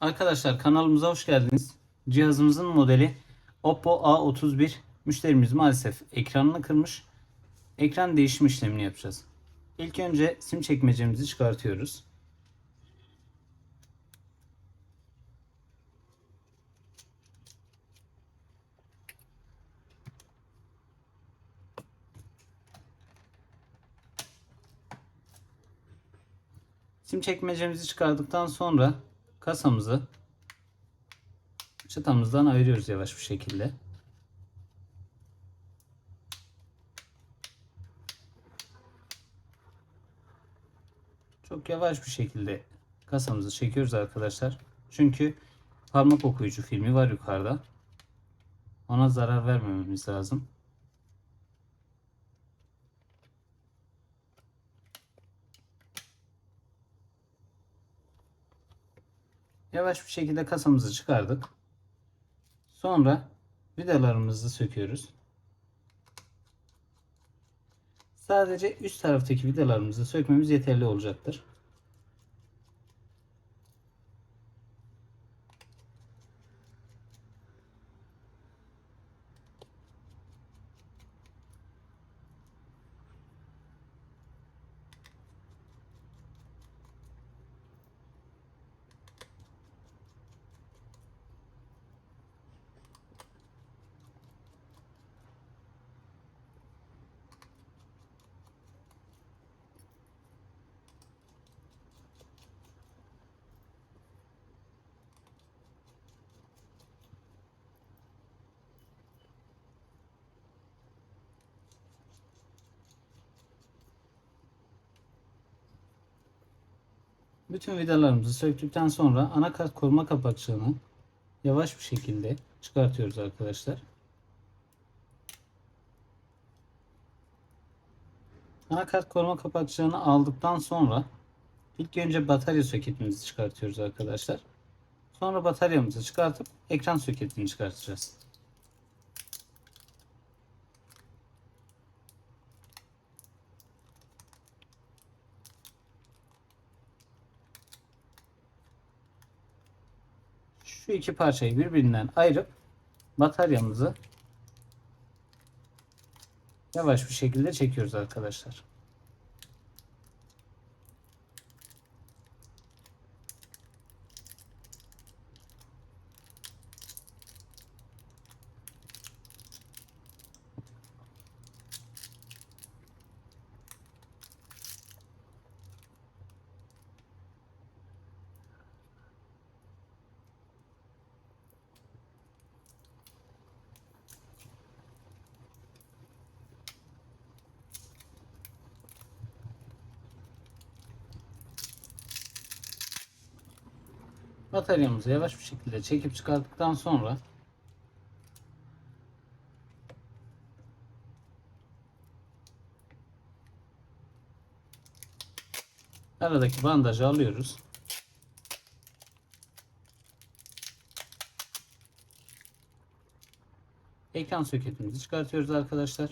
Arkadaşlar kanalımıza hoş geldiniz. Cihazımızın modeli Oppo A31. Müşterimiz maalesef ekranını kırmış. Ekran değişim işlemini yapacağız. İlk önce sim çekmecemizi çıkartıyoruz. Sim çekmecemizi çıkardıktan sonra kasamızı çıtamızdan ayırıyoruz yavaş bir şekilde. Çok yavaş bir şekilde kasamızı çekiyoruz arkadaşlar. Çünkü parmak okuyucu filmi var yukarıda. Ona zarar vermememiz lazım. Yavaş bir şekilde kasamızı çıkardık. Sonra vidalarımızı söküyoruz. Sadece üst taraftaki vidalarımızı sökmemiz yeterli olacaktır. Bütün vidalarımızı söktükten sonra anakart koruma kapakçığını yavaş bir şekilde çıkartıyoruz arkadaşlar. Anakart koruma kapakçığını aldıktan sonra ilk önce batarya soketimizi çıkartıyoruz arkadaşlar. Sonra bataryamızı çıkartıp ekran soketini çıkartacağız. İki parçayı birbirinden ayırıp bataryamızı yavaş bir şekilde çekiyoruz arkadaşlar. Bataryamızı yavaş bir şekilde çekip çıkarttıktan sonra aradaki bandajı alıyoruz. Ekran soketimizi çıkartıyoruz arkadaşlar.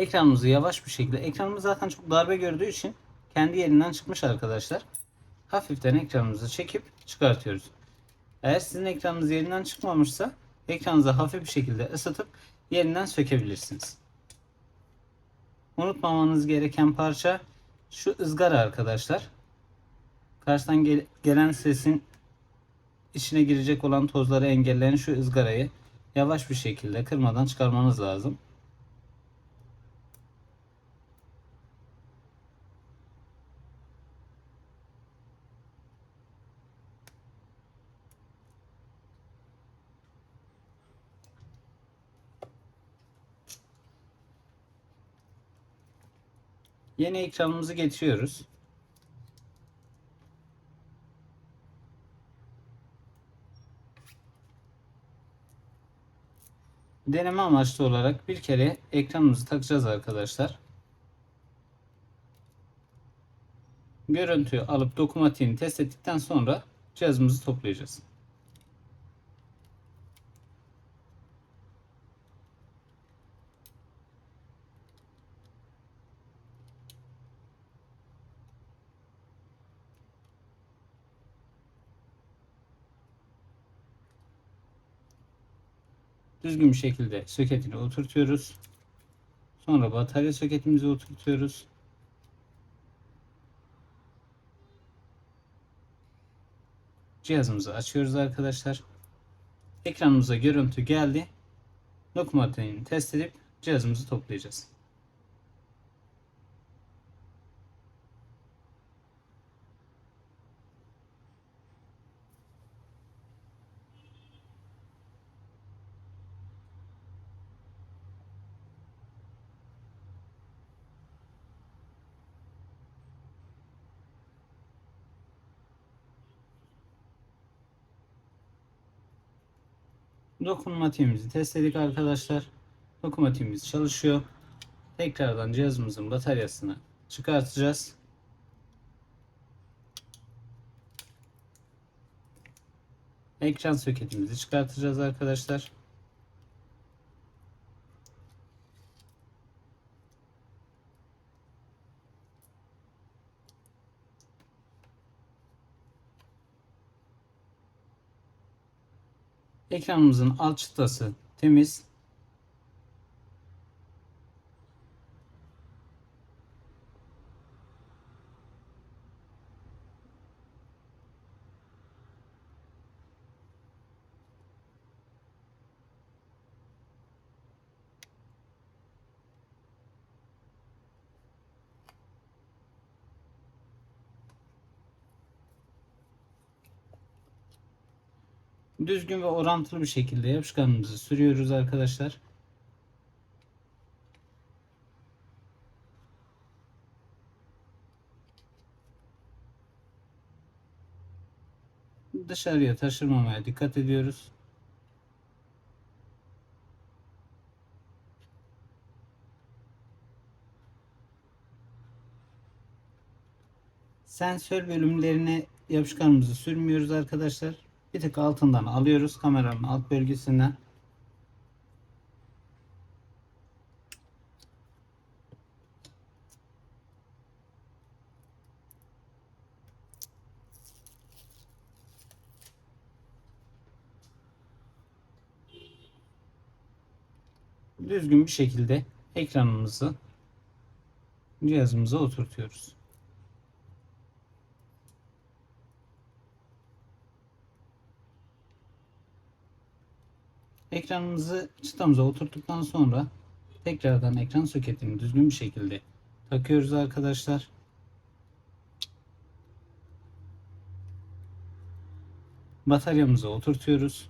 Ekranımızı yavaş bir şekilde ekranımız zaten çok darbe gördüğü için kendi yerinden çıkmış arkadaşlar. Hafiften ekranımızı çekip çıkartıyoruz. Eğer sizin ekranınız yerinden çıkmamışsa ekranınızı hafif bir şekilde ısıtıp yerinden sökebilirsiniz. Unutmamanız gereken parça şu ızgara arkadaşlar. Karşıdan gel- gelen sesin içine girecek olan tozları engelleyen şu ızgarayı yavaş bir şekilde kırmadan çıkarmanız lazım. Yeni ekranımızı getiriyoruz. Deneme amaçlı olarak bir kere ekranımızı takacağız arkadaşlar. Görüntüyü alıp dokumatiğini test ettikten sonra cihazımızı toplayacağız. Düzgün bir şekilde soketini oturtuyoruz. Sonra batarya soketimizi oturtuyoruz. Cihazımızı açıyoruz arkadaşlar. Ekranımıza görüntü geldi. Dokunmatiğini test edip cihazımızı toplayacağız. Dokunmatiğimizi test ettik arkadaşlar. Dokunmatiğimiz çalışıyor. Tekrardan cihazımızın bataryasını çıkartacağız. Ekran soketimizi çıkartacağız arkadaşlar. Ekranımızın alt çıtası temiz. Düzgün ve orantılı bir şekilde yapışkanımızı sürüyoruz arkadaşlar. Dışarıya taşırmamaya dikkat ediyoruz. Sensör bölümlerine yapışkanımızı sürmüyoruz arkadaşlar. Bir tık altından alıyoruz kameranın alt bölgesinden. Düzgün bir şekilde ekranımızı cihazımıza oturtuyoruz. Ekranımızı çıtamıza oturttuktan sonra tekrardan ekran soketini düzgün bir şekilde takıyoruz arkadaşlar. Bataryamızı oturtuyoruz.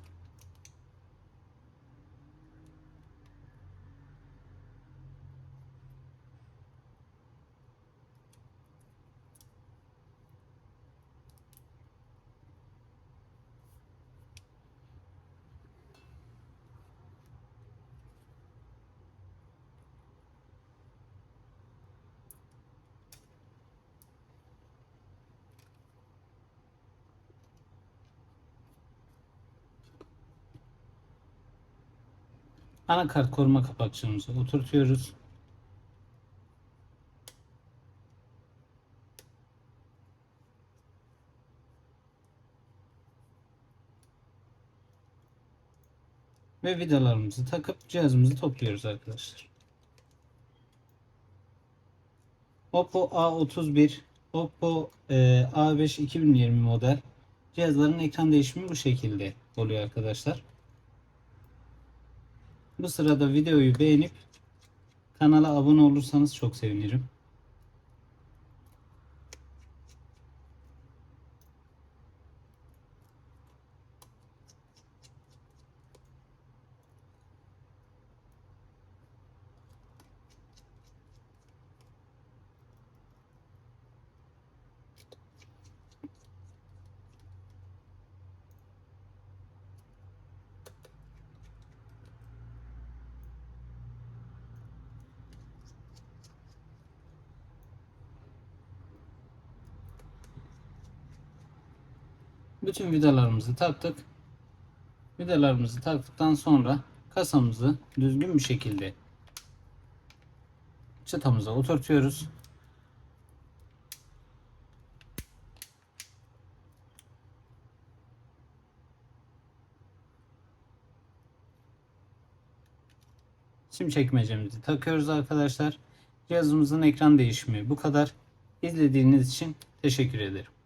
Anakart koruma kapakçığımızı oturtuyoruz. Ve vidalarımızı takıp cihazımızı topluyoruz arkadaşlar. Oppo A31, Oppo e, A5 2020 model cihazların ekran değişimi bu şekilde oluyor arkadaşlar. Bu sırada videoyu beğenip kanala abone olursanız çok sevinirim. Bütün vidalarımızı taktık. Vidalarımızı taktıktan sonra kasamızı düzgün bir şekilde çıtamıza oturtuyoruz. sim çekmecemizi takıyoruz arkadaşlar. Cihazımızın ekran değişimi bu kadar. İzlediğiniz için teşekkür ederim.